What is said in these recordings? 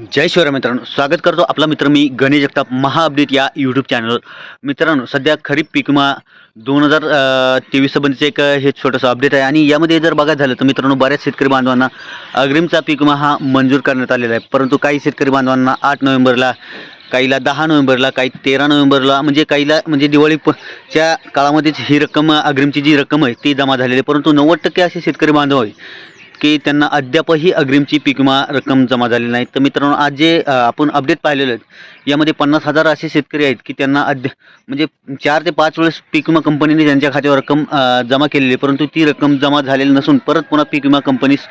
जय शिवराय मित्रांनो स्वागत करतो आपला मित्र मी गणेश जगताप महाअपडेट या यूट्यूब चॅनलवर मित्रांनो सध्या खरीप पीक विमा दोन हजार तेवीस संबंधीचं एक हे छोटंसं अपडेट आहे. आणि यामध्ये जर बघायचं झालं तर मित्रांनो बऱ्याच शेतकरी बांधवांना अग्रिमचा पीक विमा हा मंजूर करण्यात आलेला आहे. परंतु काही शेतकरी बांधवांना आठ नोव्हेंबरला काहीला दहा नोव्हेंबरला काही तेरा नोव्हेंबरला म्हणजे काहीला म्हणजे दिवाळी प- च्या काळामध्येच ही रक्कम अग्रिमची जी रक्कम आहे ती जमा झालेली आहे. परंतु नव्वद टक्के असे शेतकरी बांधव आहे की त्यांना अद्यापही अग्रिमची पीक विमा रक्कम जमा झाली नाही. तर मित्रांनो आज जे आपण अपडेट पाहिलेलं यामध्ये पन्नास हजार असे शेतकरी आहेत की त्यांना अद्या म्हणजे चार ते पाच वेळेस पीक विमा कंपनीने त्यांच्या खात्यावर रक्कम जमा केलेली आहे. परंतु ती रक्कम जमा झालेली नसून परत पुन्हा पीक विमा कंपनीस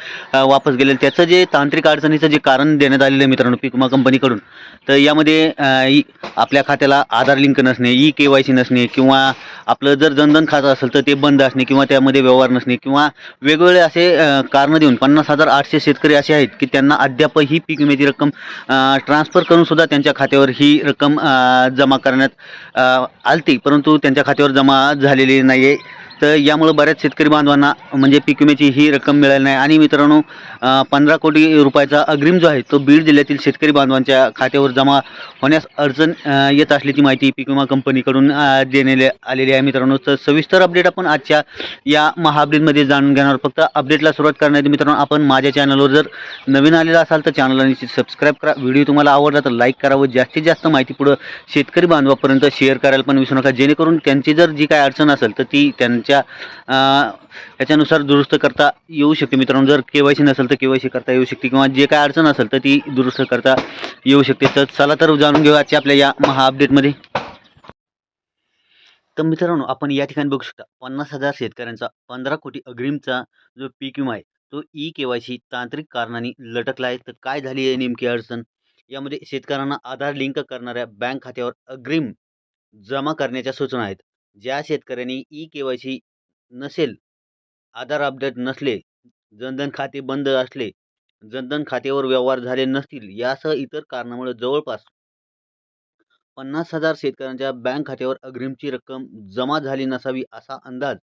वापस गेलेली त्याचं जे तांत्रिक अडचणीचं जे कारण देण्यात आलेलं आहे मित्रांनो पीक विमा कंपनीकडून तर यामध्ये ई- आपल्या खात्याला आधार लिंक नसणे ई के वाय सी नसणे किंवा आपलं जर जनधन खातं असेल तर ते बंद असणे किंवा त्यामध्ये व्यवहार नसणे किंवा वेगवेगळे असे अ, कारणं देऊन पन्नास हजार आठशे शेतकरी असे आहेत की त्यांना अद्यापही पीक विम्याची रक्कम ट्रान्सफर करून सुद्धा त्यांच्या खात्यावर ही रक्कम जमा करण्यात आलती. परंतु त्यांच्या खात्यावर जमा झालेली नाही आहे तर यामुळं बऱ्याच शेतकरी बांधवांना म्हणजे पीक विम्याची ही रक्कम मिळाली नाही. आणि मित्रांनो पंधरा कोटी रुपयाचा अग्रिम जो आहे तो बीड जिल्ह्यातील शेतकरी बांधवांच्या खात्यावर जमा होण्यास अडचण येत असल्याची माहिती पीक विमा कंपनीकडून देण्यात आलेली आहे मित्रांनो. तर सविस्तर अपडेट आपण आजच्या या महाअपडेटमध्ये जाणून घेणार फक्त अपडेटला सुरुवात करण्याआधी मित्रांनो आपण माझ्या चॅनलवर जर नवीन आलेला असाल तर चॅनलला निश्चित सबस्क्राईब करा. व्हिडिओ तुम्हाला आवडला तर लाईक करा व जास्तीत जास्त माहिती पुढं शेतकरी बांधवापर्यंत शेअर करायला पण विसरू नका. जेणेकरून त्यांची जर जी काय अडचण असेल तर ती त्यांच्या अ, याच्यानुसार दुरुस्त करता येऊ शकते. मित्रांनो जर के वाय सी नसेल तर के वाय सी करता येऊ शकते किंवा जे काय अडचण असेल तर ती दुरुस्त करता येऊ शकते. तर चला तर जाणून घेऊ आजच्या आपल्या या महा अपडेटमध्ये. तर मित्रांनो आपण या ठिकाणी बघू शकता पन्नास हजार शेतकऱ्यांचा पंधरा कोटी अग्रिमचा जो पीक विमा आहे तो ई के वाय सी तांत्रिक कारणाने लटकला आहे तर काय झाली आहे नेमकी अडचण? यामध्ये शेतकऱ्यांना आधार लिंक करणाऱ्या बँक खात्यावर अग्रिम जमा करण्याच्या सूचना आहेत. ज्या शेतकऱ्यांनी ई के वाय सी नसेल आधार अपडेट नसले जनधन खाते बंद असले जनधन खात्यावर व्यवहार झाले नसतील यासह इतर कारणामुळे जवळपास पन्नास हजार शेतकऱ्यांच्या बँक खात्यावर अग्रिमची रक्कम जमा झाली नसावी असा अंदाज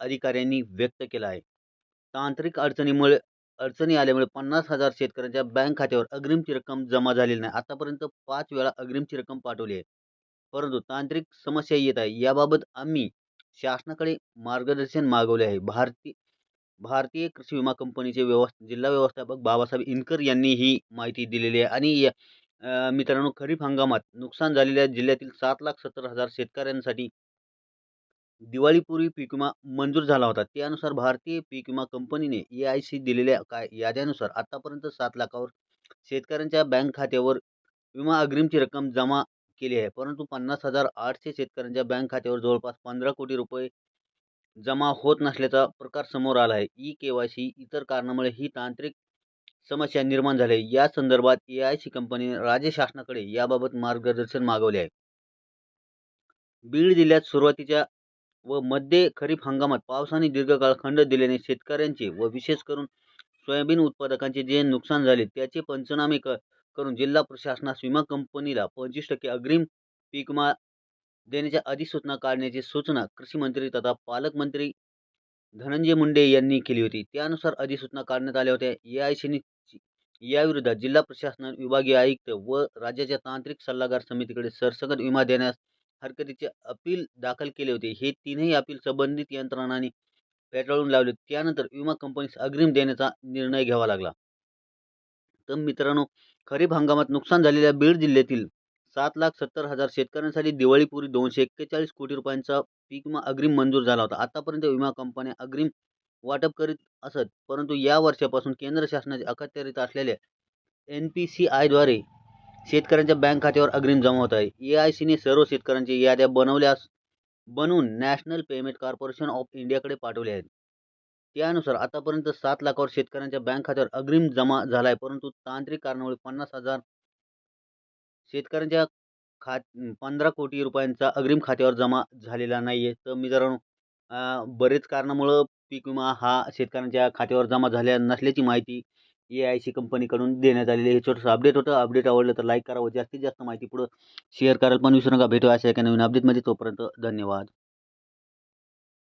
अधिकाऱ्यांनी व्यक्त केला आहे. तांत्रिक अडचणीमुळे अडचणी आल्यामुळे पन्नास हजार शेतकऱ्यांच्या बँक खात्यावर अग्रिमची रक्कम जमा झालेली नाही. आतापर्यंत पाच वेळा अग्रिमची रक्कम पाठवली आहे. परंतु तांत्रिक समस्या येत आहे. याबाबत आम्ही शासनाकडे मार्गदर्शन मागवले आहे. भारती भारतीय कृषी विमा कंपनीचे व्यवस्था जिल्हा व्यवस्थापक बाबासाहेब इनकर यांनी ही माहिती दिलेली आहे. आणि या- मित्रांनो खरीप हंगामात नुकसान झालेल्या जिल्ह्यातील सात लाख सत्तर हजार शेतकऱ्यांसाठी दिवाळीपूर्वी पीक विमा मंजूर झाला होता. त्यानुसार भारतीय पीक विमा कंपनीने ए आय सी दिलेल्या काय याद्यानुसार आतापर्यंत सात लाखावर शेतकऱ्यांच्या बँक खात्यावर विमा अग्रिमची रक्कम जमा केली आहे. परंतु पन्नास हजार आठशे शेतकऱ्यांच्या बँक खात्यावर जवळपास पंधरा कोटी रुपये जमा होत नसल्याचा प्रकार समोर आला आहे. ई के वाय सी इतर कारणामुळे ही तांत्रिक समस्या निर्माण झाली आहे. या संदर्भात ए आय सी कंपनीने राज्य शासनाकडे याबाबत मार्गदर्शन मागवले आहे. बीड जिल्ह्यात सुरुवातीच्या व मध्य खरीप हंगामात पावसाने दीर्घकाळ खंड दिल्याने शेतकऱ्यांचे व विशेष करून सोयाबीन उत्पादकांचे जे नुकसान झाले त्याचे पंचनामे क करून जिल्हा प्रशासनास विमा कंपनीला पंचवीस टक्के अग्रिम पीक विमा देण्याच्या अधिसूचना काढण्याची सूचना कृषी मंत्री तथा पालकमंत्री धनंजय मुंडे यांनी केली होती. त्यानुसार अधिसूचना काढण्यात आल्या होत्या. ए आय सीने याविरोधात जिल्हा प्रशासन विभागीय आयुक्त व राज्याच्या तांत्रिक सल्लागार समितीकडे सरसकट विमा देण्यास हरकतीचे अपील दाखल केले होते. हे तीनही अपील संबंधित यंत्रणांनी फेटाळून लावले. त्यानंतर विमा कंपनीस अग्रिम देण्याचा निर्णय घ्यावा लागला. तर मित्रांनो खरीप हंगामात नुकसान झालेल्या बीड जिल्ह्यातील सात लाख सत्तर हजार शेतकऱ्यांसाठी दिवाळीपूर्वी दोनशे एक्केचाळीस कोटी रुपयांचा पीक विमा अग्रिम मंजूर झाला होता. आतापर्यंत विमा कंपन्या अग्रिम वाटप करीत असत परंतु या वर्षापासून केंद्र शासनाचे अखत्यारीत असलेल्या एन पी सी आयद्वारे शेतकऱ्यांच्या बँक खात्यावर अग्रिम जमा होत आहे. ए आय सीने सर्व शेतकऱ्यांची याद्या बनवल्यास बनवून नॅशनल पेमेंट कॉर्पोरेशन ऑफ इंडियाकडे पाठवले आहेत. त्यानुसार आतापर्यंत सात लाखावर शेतकऱ्यांच्या बँक खात्यावर अग्रिम जमा झाला आहे परंतु तांत्रिक कारणामुळे पन्नास हजार शेतकऱ्यांच्या खात पंधरा कोटी रुपयांचा अग्रिम खात्यावर जमा झालेला नाही आहे तर मित्रांनो बरेच कारणामुळं पीक विमा हा शेतकऱ्यांच्या खात्यावर जमा झाल्या नसल्याची माहिती ए आय सी कंपनीकडून देण्यात आलेली आहे. हे छोटंसं अपडेट होतं. अपडेट आवडलं तर लाईक करा व जास्तीत जास्त माहिती पुढं शेअर करायला पण विसरू नका. भेटू अशा एका नवीन अपडेटमध्ये तोपर्यंत धन्यवाद.